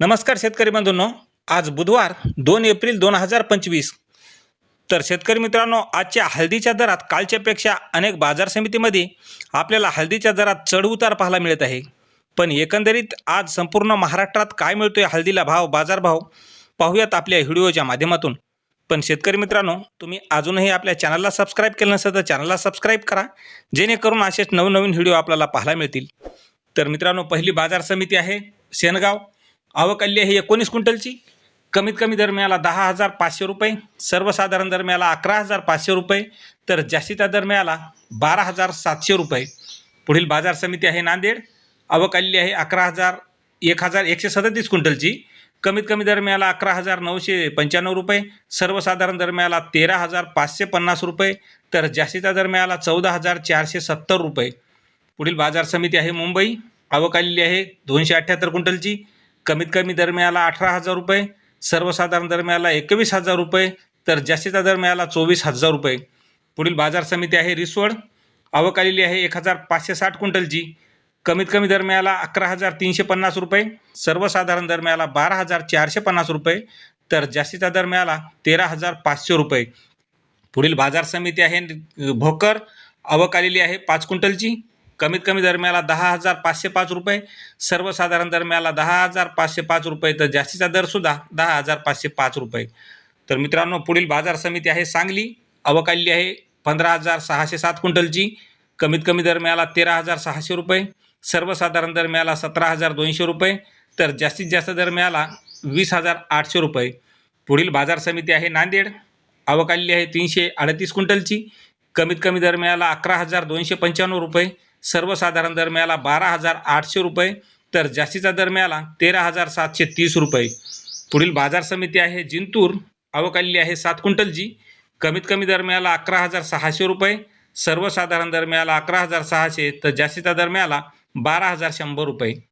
नमस्कार शेतकरी बंधूंनो. आज बुधवार दोन एप्रिल दोन हजार पंचवीस. तर शेतकरी मित्रांनो आजच्या हळदीच्या दरात कालच्यापेक्षा अनेक बाजार समितीमध्ये आपल्याला हळदीच्या दरात चढउतार पाहायला मिळत आहे. पण एकंदरीत आज संपूर्ण महाराष्ट्रात काय मिळतोय हळदीला भाव बाजारभाव पाहूयात आपल्या व्हिडिओच्या माध्यमातून. पण शेतकरी मित्रांनो तुम्ही अजूनही आपल्या चॅनलला सबस्क्राईब केलं नसेल तर चॅनलला सबस्क्राईब करा जेणेकरून असेच नवनवीन व्हिडिओ आपल्याला पाहायला मिळतील. तर मित्रांनो पहिली बाजार समिती आहे शेनगाव. अवकाली आहे एकोणीस क्विंटलची. कमीत कमी दरम्याला दहा हजार पाचशे रुपये सर्वसाधारण दरम्याला अकरा हजार पाचशे रुपये तर जास्तीचा दरम्याला बारा हजार सातशे रुपये. पुढील बाजार समिती आहे नांदेड. आवकल्य आहे अकरा हजार एक हजार एकशे सदतीस क्विंटलची. कमीत कमी दरम्याला अकरा हजार नऊशे पंच्याण्णव रुपये सर्वसाधारण दरम्याला तेरा हजार पाचशे पन्नास रुपये तर जास्तीचा दरम्याला चौदा हजार चारशे सत्तर रुपये. पुढील बाजार समिती आहे मुंबई. आवक आलेली आहे दोनशे अठ्ठ्याहत्तर क्विंटलची. कमीत कमी दर मिळाला अठरा हजार रुपये सर्वसाधारण दर मिळाला एकवीस हजार रुपये तर जास्तीचा दर मिळाला चोवीस हजार रुपये. पुढील बाजार समिती आहे रिसवड. आवक आलेली आहे एक हजार पाचशे साठ क्विंटलची. कमीत कमी दर मिळाला अकरा हजार तीनशे पन्नास रुपये सर्वसाधारण दर मिळाला बारा हजार चारशे पन्नास रुपये तर जास्तीचा दर मिळाला तेरा हजार पाचशे रुपये. पुढील बाजार समिती आहे भोकर. आवक आलेली आहे पाच क्विंटलची. कमीत कमी दरम्याला दहा हजार पाचशे पाच रुपये सर्वसाधारण दरम्याला दहा हजार पाचशे पाच रुपये तर जास्तीचा दरसुद्धा दहा हजार पाचशे पाच रुपये. तर मित्रांनो पुढील बाजार समिती आहे सांगली अवकाली आहे पंधरा हजार सहाशे सात क्विंटलची कमीत कमी दरम्याला तेरा हजार सहाशे रुपये सर्वसाधारण दरम्याला सतरा हजार दोनशे रुपये तर जास्तीत जास्त दरम्याला वीस हजार आठशे रुपये. पुढील बाजार समिती आहे नांदेड आवक आलेली आहे तीनशे अडतीस क्विंटलची कमीत कमी दरम्याला अकरा हजार दोनशे पंच्याण्णव रुपये सर्वसाधारण दर मिळाला बारा हजार आठशे रुपये तर जास्तीचा दर मिळाला तेरा हजार सातशे तीस रुपये. पुढील बाजार समिती आहे जिंतूर आवक आलेली आहे सात क्विंटलची. कमीत कमी दर मिळाला अकरा हजार सहाशे रुपये सर्वसाधारण दर मिळाला अकरा हजार सहाशे तर जास्तीचा दर मिळाला बारा हजार शंभर रुपये.